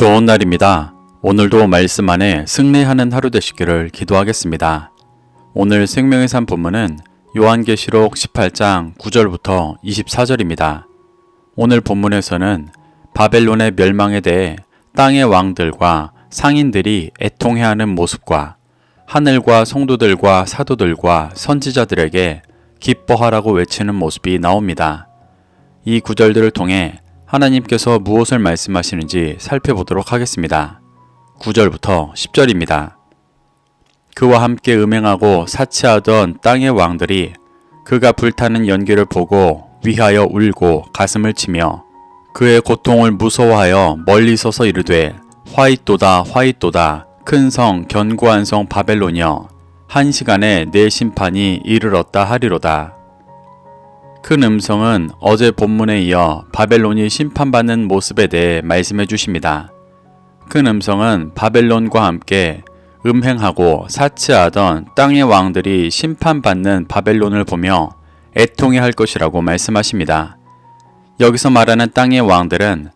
좋은 날입니다. 오늘도 말씀 안에 승리하는 하루 되시기를 기도하겠습니다. 오늘 생명의 산 본문은 요한계시록 18장 9절부터 24절입니다. 오늘 본문에서는 바벨론의 멸망에 대해 땅의 왕들과 상인들이 애통해하는 모습과 하늘과 성도들과 사도들과 선지자들에게 기뻐하라고 외치는 모습이 나옵니다. 이 구절들을 통해 하나님께서 무엇을 말씀하시는지 살펴보도록 하겠습니다. 9절부터 10절입니다. 그와 함께 음행하고 사치하던 땅의 왕들이 그가 불타는 연기를 보고 위하여 울고 가슴을 치며 그의 고통을 무서워하여 멀리 서서 이르되 화이또다 화이또다 큰 성 견고한 성 바벨론이여 한 시간에 내 심판이 이르렀다 하리로다. 큰 음성은 어제 본문에 이어 바벨론이 심판받는 모습에 대해 말씀해 주십니다. 큰 음성은 바벨론과 함께 음행하고 사치하던 땅의 왕들이 심판받는 바벨론을 보며 애통해 할 것이라고 말씀하십니다. 여기서 말하는 땅의 왕들은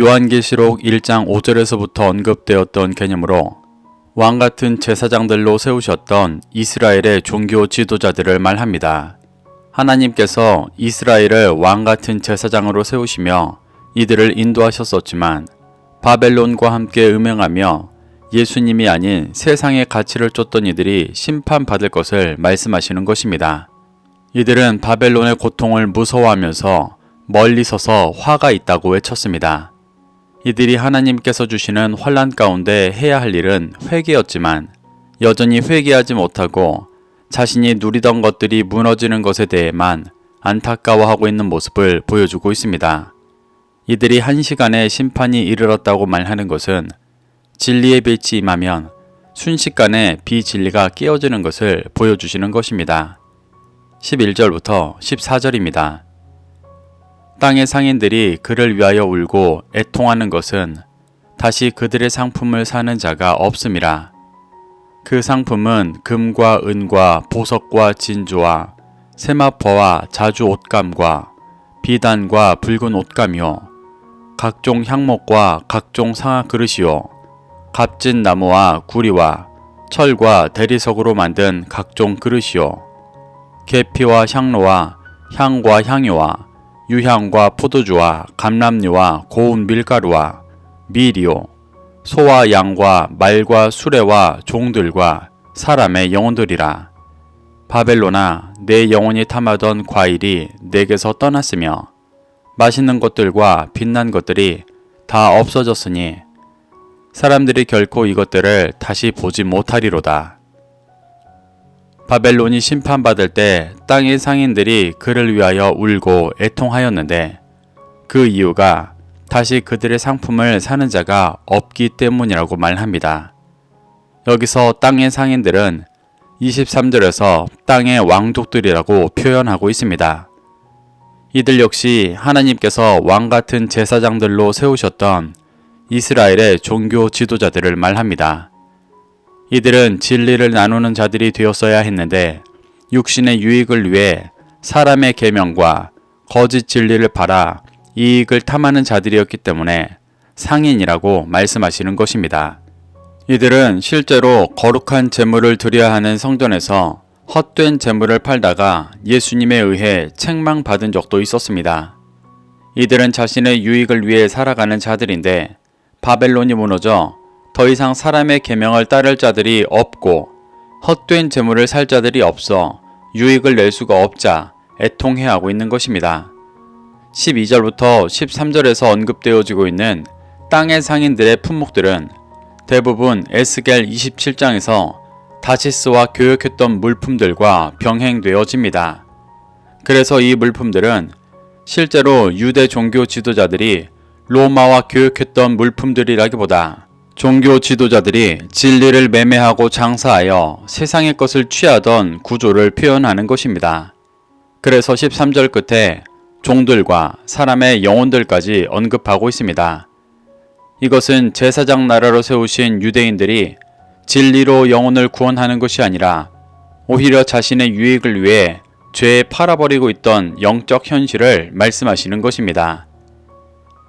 요한계시록 1장 5절에서부터 언급되었던 개념으로 왕 같은 제사장들로 세우셨던 이스라엘의 종교 지도자들을 말합니다. 하나님께서 이스라엘을 왕 같은 제사장으로 세우시며 이들을 인도하셨었지만 바벨론과 함께 음행하며 예수님이 아닌 세상의 가치를 쫓던 이들이 심판받을 것을 말씀하시는 것입니다. 이들은 바벨론의 고통을 무서워하면서 멀리 서서 화가 있다고 외쳤습니다. 이들이 하나님께서 주시는 환란 가운데 해야 할 일은 회개였지만 여전히 회개하지 못하고 자신이 누리던 것들이 무너지는 것에 대해만 안타까워하고 있는 모습을 보여주고 있습니다. 이들이 한 시간에 심판이 이르렀다고 말하는 것은 진리의 빛이 임하면 순식간에 비진리가 깨어지는 것을 보여주시는 것입니다. 11절부터 14절입니다. 땅의 상인들이 그를 위하여 울고 애통하는 것은 다시 그들의 상품을 사는 자가 없음이라. 그 상품은 금과 은과 보석과 진주와 세마퍼와 자주 옷감과 비단과 붉은 옷감이요. 각종 향목과 각종 상아 그릇이요. 값진 나무와 구리와 철과 대리석으로 만든 각종 그릇이요. 계피와 향로와 향과 향유와 유향과 포도주와 감람류와 고운 밀가루와 밀이요 소와 양과 말과 수레와 종들과 사람의 영혼들이라. 바벨로나 내 영혼이 탐하던 과일이 내게서 떠났으며 맛있는 것들과 빛난 것들이 다 없어졌으니 사람들이 결코 이것들을 다시 보지 못하리로다. 바벨론이 심판받을 때 땅의 상인들이 그를 위하여 울고 애통하였는데 그 이유가 다시 그들의 상품을 사는 자가 없기 때문이라고 말합니다. 여기서 땅의 상인들은 23절에서 땅의 왕족들이라고 표현하고 있습니다. 이들 역시 하나님께서 왕 같은 제사장들로 세우셨던 이스라엘의 종교 지도자들을 말합니다. 이들은 진리를 나누는 자들이 되었어야 했는데 육신의 유익을 위해 사람의 계명과 거짓 진리를 팔아 이익을 탐하는 자들이었기 때문에 상인이라고 말씀하시는 것입니다. 이들은 실제로 거룩한 재물을 드려야 하는 성전에서 헛된 재물을 팔다가 예수님에 의해 책망받은 적도 있었습니다. 이들은 자신의 유익을 위해 살아가는 자들인데 바벨론이 무너져 더 이상 사람의 계명을 따를 자들이 없고 헛된 재물을 살 자들이 없어 유익을 낼 수가 없자 애통해하고 있는 것입니다. 12절부터 13절에서 언급되어지고 있는 땅의 상인들의 품목들은 대부분 에스겔 27장에서 다시스와 교역했던 물품들과 병행되어집니다. 그래서 이 물품들은 실제로 유대 종교 지도자들이 로마와 교역했던 물품들이라기보다 종교 지도자들이 진리를 매매하고 장사하여 세상의 것을 취하던 구조를 표현하는 것입니다. 그래서 13절 끝에 종들과 사람의 영혼들까지 언급하고 있습니다. 이것은 제사장 나라로 세우신 유대인들이 진리로 영혼을 구원하는 것이 아니라 오히려 자신의 유익을 위해 죄에 팔아버리고 있던 영적 현실을 말씀하시는 것입니다.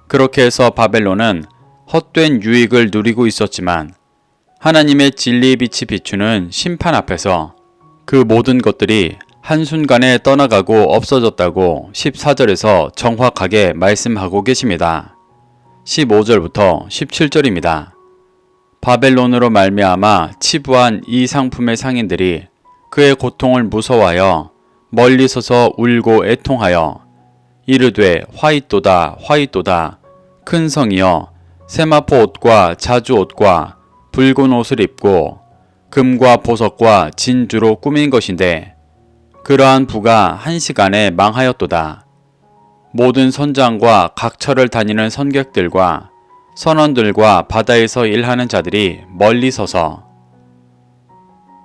그렇게 해서 바벨론은 헛된 유익을 누리고 있었지만 하나님의 진리의 빛이 비추는 심판 앞에서 그 모든 것들이 한순간에 떠나가고 없어졌다고 14절에서 정확하게 말씀하고 계십니다. 15절부터 17절입니다. 바벨론으로 말미암아 치부한 이 상품의 상인들이 그의 고통을 무서워하여 멀리 서서 울고 애통하여 이르되 화이또다 화이또다 큰 성이여 세마포 옷과 자주 옷과 붉은 옷을 입고 금과 보석과 진주로 꾸민 것인데 그러한 부가 한 시간에 망하였도다. 모든 선장과 각처를 다니는 선객들과 선원들과 바다에서 일하는 자들이 멀리 서서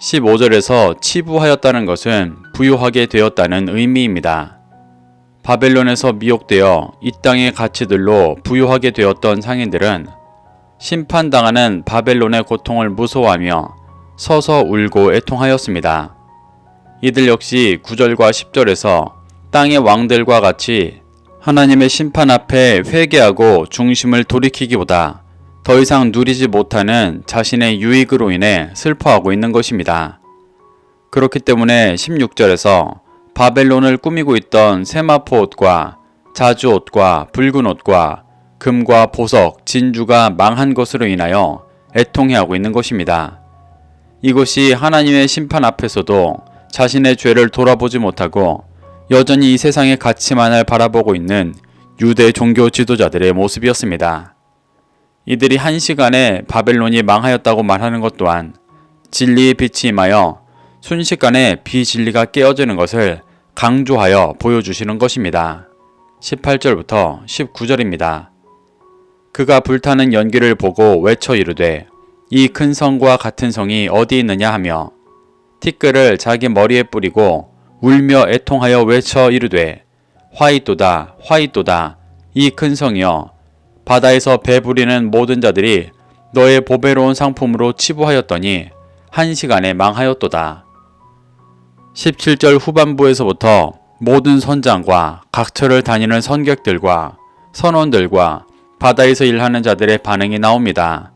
15절에서 치부하였다는 것은 부유하게 되었다는 의미입니다. 바벨론에서 미혹되어 이 땅의 가치들로 부유하게 되었던 상인들은 심판당하는 바벨론의 고통을 무서워하며 서서 울고 애통하였습니다. 이들 역시 9절과 10절에서 땅의 왕들과 같이 하나님의 심판 앞에 회개하고 중심을 돌이키기보다 더 이상 누리지 못하는 자신의 유익으로 인해 슬퍼하고 있는 것입니다. 그렇기 때문에 16절에서 바벨론을 꾸미고 있던 세마포 옷과 자주 옷과 붉은 옷과 금과 보석, 진주가 망한 것으로 인하여 애통해하고 있는 것입니다. 이것이 하나님의 심판 앞에서도 자신의 죄를 돌아보지 못하고 여전히 이 세상의 가치만을 바라보고 있는 유대 종교 지도자들의 모습이었습니다. 이들이 한 시간에 바벨론이 망하였다고 말하는 것 또한 진리의 빛이 임하여 순식간에 비진리가 깨어지는 것을 강조하여 보여주시는 것입니다. 18절부터 19절입니다. 그가 불타는 연기를 보고 외쳐 이르되 이 큰 성과 같은 성이 어디 있느냐 하며 티끌을 자기 머리에 뿌리고 울며 애통하여 외쳐 이르되 화이또다 화이또다 이 큰 성이여 바다에서 배부리는 모든 자들이 너의 보배로운 상품으로 치부하였더니 한 시간에 망하였도다. 17절 후반부에서부터 모든 선장과 각처를 다니는 선객들과 선원들과 바다에서 일하는 자들의 반응이 나옵니다.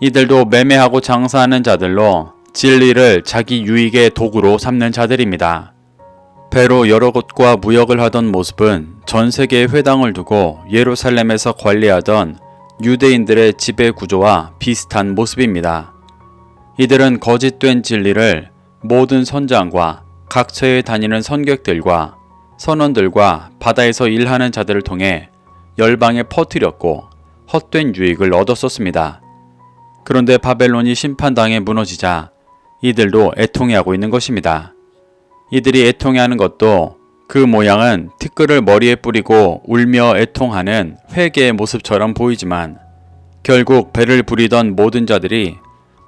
이들도 매매하고 장사하는 자들로 진리를 자기 유익의 도구로 삼는 자들입니다. 배로 여러 곳과 무역을 하던 모습은 전 세계에 회당을 두고 예루살렘에서 관리하던 유대인들의 지배 구조와 비슷한 모습입니다. 이들은 거짓된 진리를 모든 선장과 각처에 다니는 선객들과 선원들과 바다에서 일하는 자들을 통해 열방에 퍼뜨렸고 헛된 유익을 얻었었습니다. 그런데 바벨론이 심판당에 무너지자 이들도 애통해하고 있는 것입니다. 이들이 애통해하는 것도 그 모양은 티끌을 머리에 뿌리고 울며 애통하는 회개의 모습처럼 보이지만 결국 배를 부리던 모든 자들이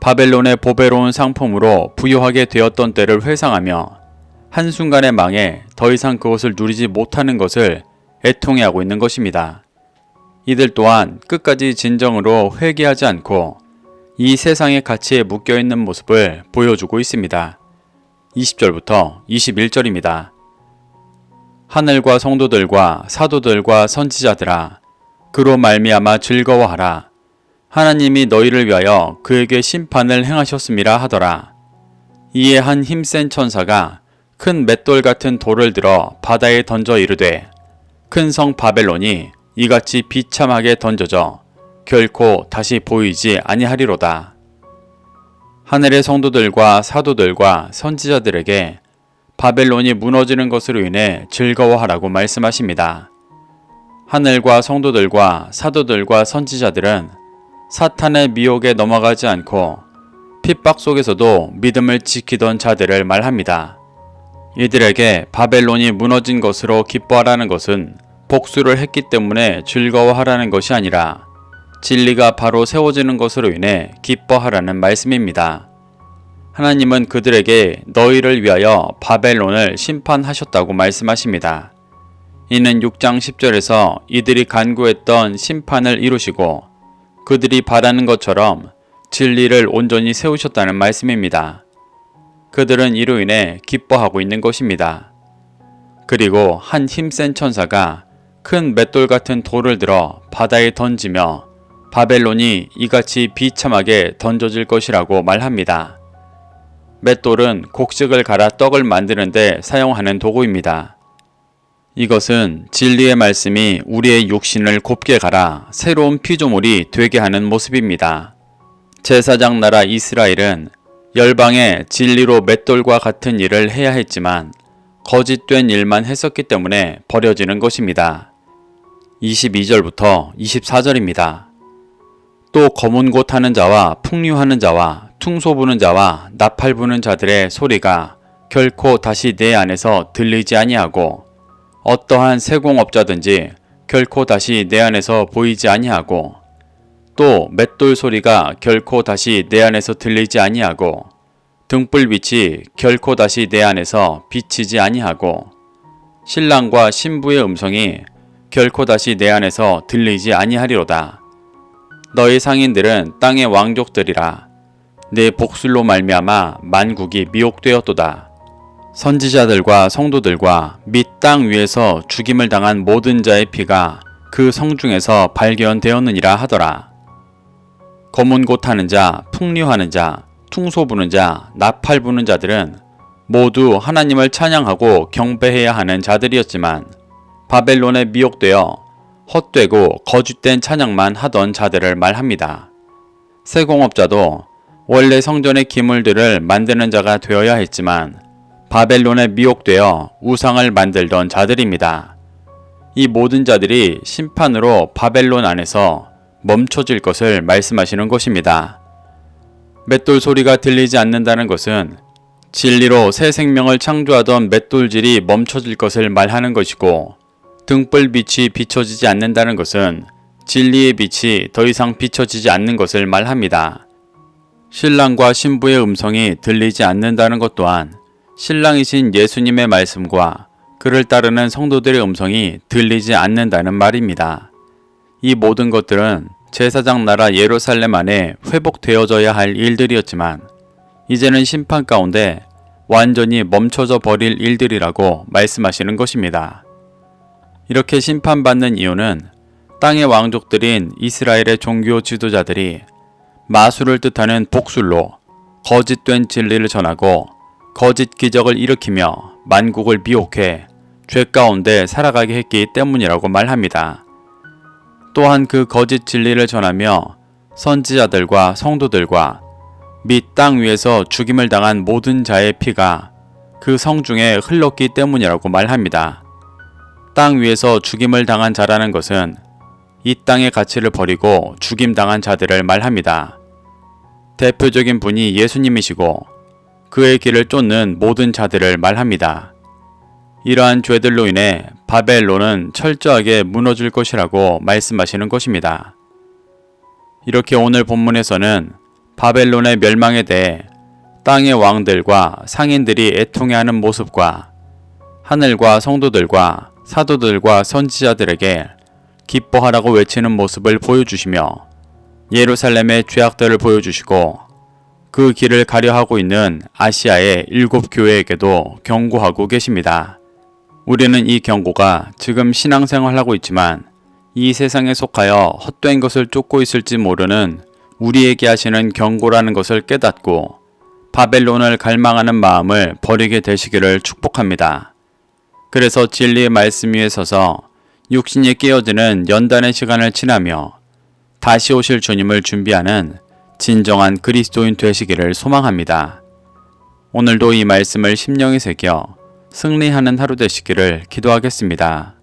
바벨론의 보배로운 상품으로 부유하게 되었던 때를 회상하며 한순간에 망해 더 이상 그것을 누리지 못하는 것을 애통해하고 있는 것입니다. 이들 또한 끝까지 진정으로 회개하지 않고 이 세상의 가치에 묶여 있는 모습을 보여주고 있습니다. 20절부터 21절입니다. 하늘과 성도들과 사도들과 선지자들아 그로 말미암아 즐거워하라 하나님이 너희를 위하여 그에게 심판을 행하셨음이라 하더라 이에 한 힘센 천사가 큰 맷돌 같은 돌을 들어 바다에 던져 이르되 큰 성 바벨론이 이같이 비참하게 던져져 결코 다시 보이지 아니하리로다. 하늘의 성도들과 사도들과 선지자들에게 바벨론이 무너지는 것으로 인해 즐거워하라고 말씀하십니다. 하늘과 성도들과 사도들과 선지자들은 사탄의 미혹에 넘어가지 않고 핍박 속에서도 믿음을 지키던 자들을 말합니다. 이들에게 바벨론이 무너진 것으로 기뻐하라는 것은 복수를 했기 때문에 즐거워하라는 것이 아니라 진리가 바로 세워지는 것으로 인해 기뻐하라는 말씀입니다. 하나님은 그들에게 너희를 위하여 바벨론을 심판하셨다고 말씀하십니다. 이는 6장 10절에서 이들이 간구했던 심판을 이루시고 그들이 바라는 것처럼 진리를 온전히 세우셨다는 말씀입니다. 그들은 이로 인해 기뻐하고 있는 것입니다. 그리고 한 힘센 천사가 큰 맷돌 같은 돌을 들어 바다에 던지며 바벨론이 이같이 비참하게 던져질 것이라고 말합니다. 맷돌은 곡식을 갈아 떡을 만드는데 사용하는 도구입니다. 이것은 진리의 말씀이 우리의 육신을 곱게 갈아 새로운 피조물이 되게 하는 모습입니다. 제사장 나라 이스라엘은 열방에 진리로 맷돌과 같은 일을 해야 했지만 거짓된 일만 했었기 때문에 버려지는 것입니다. 22절부터 24절입니다. 또 검은 곳 하는 자와 풍류하는 자와 퉁소 부는 자와 나팔 부는 자들의 소리가 결코 다시 내 안에서 들리지 아니하고 어떠한 세공업자든지 결코 다시 내 안에서 보이지 아니하고 또 맷돌 소리가 결코 다시 내 안에서 들리지 아니하고 등불빛이 결코 다시 내 안에서 비치지 아니하고 신랑과 신부의 음성이 결코 다시 내 안에서 들리지 아니하리로다. 너희 상인들은 땅의 왕족들이라 내 복술로 말미암아 만국이 미혹되었도다. 선지자들과 성도들과 및 땅 위에서 죽임을 당한 모든 자의 피가 그 성중에서 발견되었느니라 하더라. 검은 곳 하는 자, 풍류하는 자, 퉁소 부는 자, 나팔 부는 자들은 모두 하나님을 찬양하고 경배해야 하는 자들이었지만 바벨론에 미혹되어 헛되고 거짓된 찬양만 하던 자들을 말합니다. 세공업자도 원래 성전의 기물들을 만드는 자가 되어야 했지만 바벨론에 미혹되어 우상을 만들던 자들입니다. 이 모든 자들이 심판으로 바벨론 안에서 멈춰질 것을 말씀하시는 것입니다. 맷돌 소리가 들리지 않는다는 것은 진리로 새 생명을 창조하던 맷돌질이 멈춰질 것을 말하는 것이고 등불빛이 비춰지지 않는다는 것은 진리의 빛이 더 이상 비춰지지 않는 것을 말합니다. 신랑과 신부의 음성이 들리지 않는다는 것 또한 신랑이신 예수님의 말씀과 그를 따르는 성도들의 음성이 들리지 않는다는 말입니다. 이 모든 것들은 제사장 나라 예루살렘 안에 회복되어져야 할 일들이었지만 이제는 심판 가운데 완전히 멈춰져 버릴 일들이라고 말씀하시는 것입니다. 이렇게 심판받는 이유는 땅의 왕족들인 이스라엘의 종교 지도자들이 마술을 뜻하는 복술로 거짓된 진리를 전하고 거짓 기적을 일으키며 만국을 미혹해 죄 가운데 살아가게 했기 때문이라고 말합니다. 또한 그 거짓 진리를 전하며 선지자들과 성도들과 및 땅 위에서 죽임을 당한 모든 자의 피가 그 성중에 흘렀기 때문이라고 말합니다. 땅 위에서 죽임을 당한 자라는 것은 이 땅의 가치를 버리고 죽임당한 자들을 말합니다. 대표적인 분이 예수님이시고 그의 길을 쫓는 모든 자들을 말합니다. 이러한 죄들로 인해 바벨론은 철저하게 무너질 것이라고 말씀하시는 것입니다. 이렇게 오늘 본문에서는 바벨론의 멸망에 대해 땅의 왕들과 상인들이 애통해하는 모습과 하늘과 성도들과 사도들과 선지자들에게 기뻐하라고 외치는 모습을 보여주시며 예루살렘의 죄악들을 보여주시고 그 길을 가려하고 있는 아시아의 일곱 교회에게도 경고하고 계십니다. 우리는 이 경고가 지금 신앙생활하고 있지만 이 세상에 속하여 헛된 것을 쫓고 있을지 모르는 우리에게 하시는 경고라는 것을 깨닫고 바벨론을 갈망하는 마음을 버리게 되시기를 축복합니다. 그래서 진리의 말씀 위에 서서 육신이 깨어지는 연단의 시간을 지나며 다시 오실 주님을 준비하는 진정한 그리스도인 되시기를 소망합니다. 오늘도 이 말씀을 심령에 새겨 승리하는 하루 되시기를 기도하겠습니다.